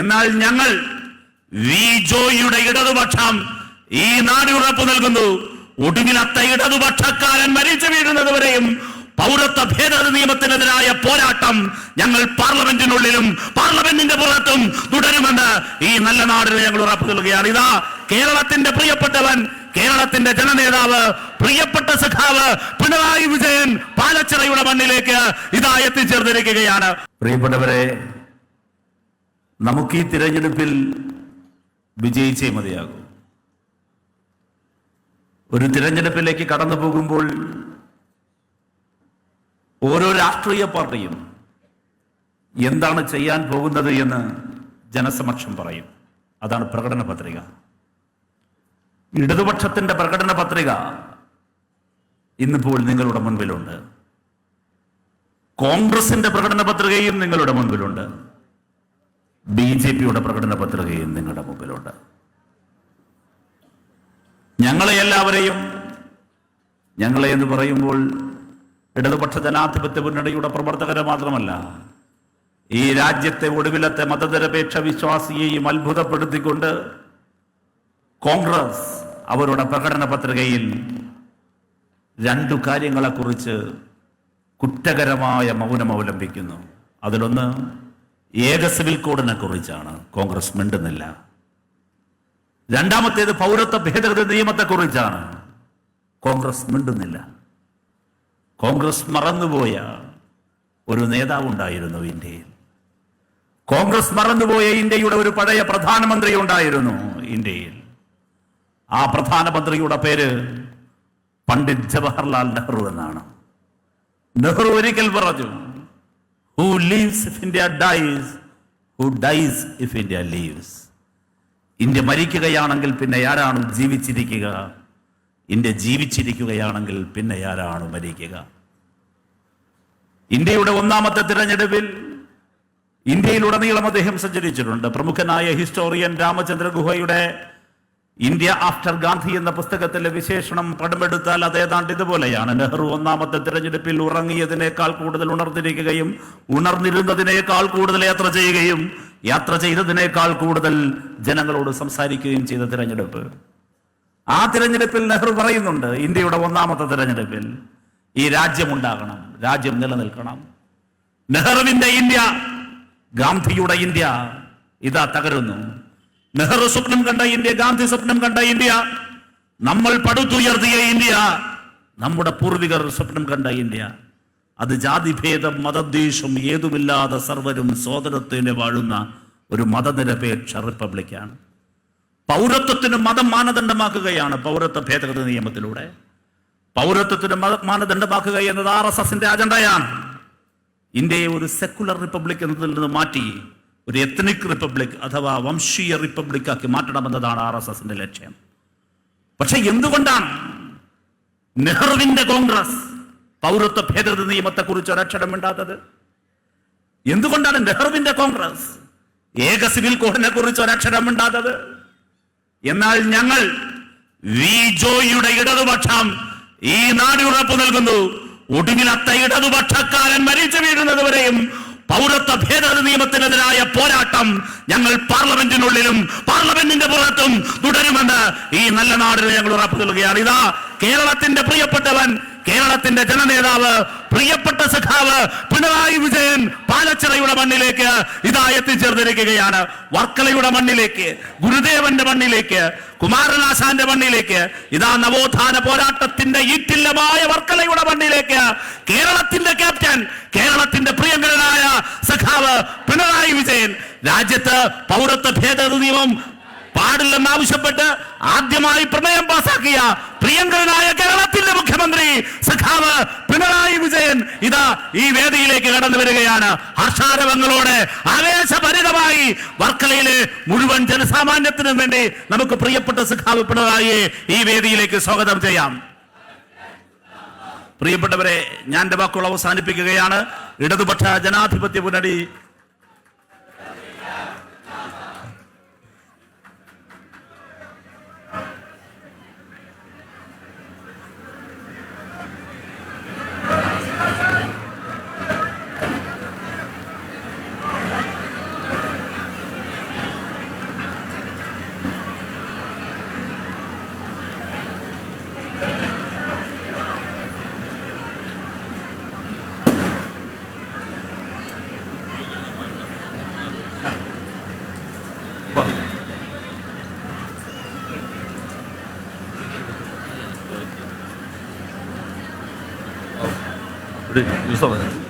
എന്നാൽ ഞങ്ങൾ വി ജോയിയുടെ ഇടതുപക്ഷം ഈ നാട് ഉറപ്പു നൽകുന്നു. ഒടുവിലത്തെ ഇടതുപക്ഷക്കാരൻ മരിച്ചു വീഴുന്നത് വരെയും പൗരത്വ ഭേദഗതി നിയമത്തിനെതിരായ പോരാട്ടം ഞങ്ങൾ പാർലമെന്റിനുള്ളിലും പാർലമെന്റിന്റെ പുറത്തും തുടരുമെന്ന് ഈ നല്ല നാടിനെ ഞങ്ങൾ ഉറപ്പ് നൽകുകയാണ്. ഇതാ കേരളത്തിന്റെ പ്രിയപ്പെട്ടവൻ കേരളത്തിന്റെ ജനനേതാവ് പ്രിയപ്പെട്ട സഖാവ് പിണറായി വിജയൻ പാലച്ചിറയുടെ മണ്ണിലേക്ക് ഇതാ എത്തിച്ചേർന്നിരിക്കുകയാണ്. പ്രിയപ്പെട്ടവരെ നമുക്ക് ഈ തിരഞ്ഞെടുപ്പിൽ വിജയിച്ചേ മതിയാകൂ. ഒരു തിരഞ്ഞെടുപ്പിലേക്ക് കടന്നു പോകുമ്പോൾ ഓരോ രാഷ്ട്രീയ പാർട്ടിയും എന്താണ് ചെയ്യാൻ പോകുന്നത് എന്ന് ജനസമക്ഷം പറയും. അതാണ് പ്രകടന പത്രിക. ഇടതുപക്ഷത്തിന്റെ പ്രകടന പത്രിക ഇന്നിപ്പോൾ നിങ്ങളുടെ മുൻപിലുണ്ട്. കോൺഗ്രസിന്റെ പ്രകടന പത്രികയും നിങ്ങളുടെ മുൻപിലുണ്ട്. ബി ജെ പിയുടെ പ്രകടന പത്രികയും നിങ്ങളുടെ മുമ്പിലുണ്ട്. ഞങ്ങളെ എല്ലാവരെയും ഞങ്ങളെ എന്ന് പറയുമ്പോൾ ഇടതുപക്ഷ ജനാധിപത്യ മുന്നണിയുടെ പ്രവർത്തകരെ മാത്രമല്ല ഈ രാജ്യത്തെ ഒടുവിലത്തെ മതനിരപേക്ഷ വിശ്വാസിയെയും അത്ഭുതപ്പെടുത്തിക്കൊണ്ട് കോൺഗ്രസ് അവരുടെ പ്രകടന പത്രികയിൽ രണ്ടു കാര്യങ്ങളെക്കുറിച്ച് കുറ്റകരമായ മൗനം അവലംബിക്കുന്നു. അതിലൊന്ന് ഏക സിവിൽ കോഡിനെ കുറിച്ചാണ്. കോൺഗ്രസ് മിണ്ടുന്നില്ല. രണ്ടാമത്തേത് പൗരത്വ ഭേദഗതി നിയമത്തെ കുറിച്ചാണ്. കോൺഗ്രസ് മിണ്ടുന്നില്ല. കോൺഗ്രസ് മറന്നുപോയ ഒരു നേതാവുണ്ടായിരുന്നു ഇന്ത്യയിൽ. കോൺഗ്രസ് മറന്നുപോയ ഇന്ത്യയുടെ ഒരു പഴയ പ്രധാനമന്ത്രി ഉണ്ടായിരുന്നു ഇന്ത്യയിൽ. ആ പ്രധാനമന്ത്രിയുടെ പേര് പണ്ഡിറ്റ് ജവഹർലാൽ നെഹ്റു എന്നാണ്. നെഹ്റു ഒരിക്കൽ പറഞ്ഞു who lives if India dies who dies if India lives India മരിക്കുകയാണെങ്കിൽ പിന്നെ ആരാണ് ജീവിച്ചിരിക്കുക? ഇന്ത്യ ജീവിച്ചിരിക്കുകയാണെങ്കിൽ പിന്നെ ആരാണ് മരിക്കുക? ഇന്ത്യയുടെ ഒന്നാമത്തെ തിരഞ്ഞെടുപ്പിൽ ഇന്ത്യയിലുടനീളം അദ്ദേഹം സഞ്ചരിച്ചിട്ടുണ്ട്. പ്രമുഖനായ ഹിസ്റ്റോറിയൻ രാമചന്ദ്ര ഗുഹയുടെ ഇന്ത്യ ആഫ്റ്റർ ഗാന്ധി എന്ന പുസ്തകത്തിലെ വിശേഷണം പടമെടുത്താൽ അത് ഏതാണ്ട് ഇതുപോലെയാണ്. നെഹ്റു ഒന്നാമത്തെ തിരഞ്ഞെടുപ്പിൽ ഉറങ്ങിയതിനേക്കാൾ കൂടുതൽ ഉണർന്നിരിക്കുകയും ഉണർന്നിരുന്നതിനേക്കാൾ കൂടുതൽ യാത്ര ചെയ്യുകയും യാത്ര ചെയ്തതിനേക്കാൾ കൂടുതൽ ജനങ്ങളോട് സംസാരിക്കുകയും ചെയ്ത തിരഞ്ഞെടുപ്പ്. ആ തിരഞ്ഞെടുപ്പിൽ നെഹ്റു പറയുന്നുണ്ട് ഇന്ത്യയുടെ ഒന്നാമത്തെ തിരഞ്ഞെടുപ്പിൽ ഈ രാജ്യം ഉണ്ടാകണം രാജ്യം നിലനിൽക്കണം. നെഹ്റുവിന്റെ ഇന്ത്യ ഗാന്ധിയുടെ ഇന്ത്യ ഇതാ തകരുന്നു. നെഹ്റു സ്വപ്നം കണ്ട ഇന്ത്യ ഗാന്ധി സ്വപ്നം കണ്ട ഇന്ത്യ നമ്മൾ പടുത്തുയർത്തിയ ഇന്ത്യ നമ്മുടെ പൂർവികർ സ്വപ്നം കണ്ട ഇന്ത്യ. അത് ജാതിഭേദം മതദ്വേഷം ഏതുമില്ലാതെ സർവരും സോദരത്തിന് വാഴുന്ന ഒരു മതനിരപേക്ഷ റിപ്പബ്ലിക്കാണ്. പൗരത്വത്തിന് മതം മാനദണ്ഡമാക്കുകയാണ് പൗരത്വ ഭേദഗതി നിയമത്തിലൂടെ. പൗരത്വത്തിന് മത മാനദണ്ഡമാക്കുക എന്നത് ആർ എസ് എസിന്റെ അജണ്ടയാണ്. ഇന്ത്യയെ ഒരു സെക്കുലർ റിപ്പബ്ലിക് എന്നതിൽ നിന്ന് മാറ്റി ഒരു എത്നിക് റിപ്പബ്ലിക് അഥവാ വംശീയ റിപ്പബ്ലിക്കാക്കി മാറ്റണമെന്നതാണ് ആർ എസ് എസിന്റെ ലക്ഷ്യം. പക്ഷെ എന്തുകൊണ്ടാണ് നെഹ്റുവിന്റെ കോൺഗ്രസ് പൗരത്വ ഭേദഗതി നിയമത്തെക്കുറിച്ച് ഒരക്ഷരം മിണ്ടാത്തത്? എന്തുകൊണ്ടാണ് നെഹ്റുവിന്റെ കോൺഗ്രസ് ഏക സിവിൽ കോഡിനെ കുറിച്ച് ഒരക്ഷരം മിണ്ടാത്തത്? എന്നാൽ ഞങ്ങൾ വി ജോയിയുടെ ഇടതുപക്ഷം ഈ നാടിനുറപ്പ് നൽകുന്നു. ഒടുവിലത്തെ ഇടതുപക്ഷക്കാരൻ മരിച്ചു വീഴുന്നത് വരെയും പൗരത്വ ഭേദഗതി നിയമത്തിനെതിരായ പോരാട്ടം ഞങ്ങൾ പാർലമെന്റിനുള്ളിലും പാർലമെന്റിന്റെ പുറത്തും തുടരുമെന്ന് ഈ നല്ല നാടിന് ഞങ്ങൾ ഉറപ്പ് നൽകുകയാണ്. ഇതാ കേരളത്തിന്റെ പ്രിയപ്പെട്ടവൻ കേരളത്തിന്റെ ജനനേതാവ് പ്രിയപ്പെട്ട സഖാവ് പിണറായി വിജയൻ പാലച്ചിറയുടെ മണ്ണിലേക്ക് ഇതാ എത്തിച്ചേർന്നിരിക്കുകയാണ്. വർക്കലയുടെ മണ്ണിലേക്ക് ഗുരുദേവന്റെ മണ്ണിലേക്ക് കുമാരനാശാന്റെ മണ്ണിലേക്ക് ഇതാ നവോത്ഥാന പോരാട്ടത്തിന്റെ ഈറ്റില്ലമായ വർക്കലയുടെ മണ്ണിലേക്ക് കേരളത്തിന്റെ ക്യാപ്റ്റൻ കേരളത്തിന്റെ പ്രിയങ്കരനായ സഖാവ് പിണറായി വിജയൻ. രാജ്യത്ത് പൗരത്വ ഭേദഗതി നിയമം പാടില്ലെന്നാവശ്യപ്പെട്ട് ആദ്യമായി പ്രമേയം പാസാക്കിയ പ്രിയങ്കരനായ കേരളത്തിന്റെ മുഖ്യമന്ത്രി സഖാവ് പിണറായി വിജയൻ ഇതാ ഈ വേദിയിലേക്ക് കടന്നു വരികയാണ്. ഹർഷാരവങ്ങളോടെ ആവേശഭരിതമായി വർക്കലയിലെ മുഴുവൻ ജനസാമാന്യത്തിനും വേണ്ടി നമുക്ക് പ്രിയപ്പെട്ട സഖാവ് പിണറായിയെ ഈ വേദിയിലേക്ക് സ്വാഗതം ചെയ്യാം. പ്രിയപ്പെട്ടവരെ ഞാൻ വാക്കുകൾ അവസാനിപ്പിക്കുകയാണ്. ഇടതുപക്ഷ ജനാധിപത്യ മുന്നണി ഒരു യൂസഫ്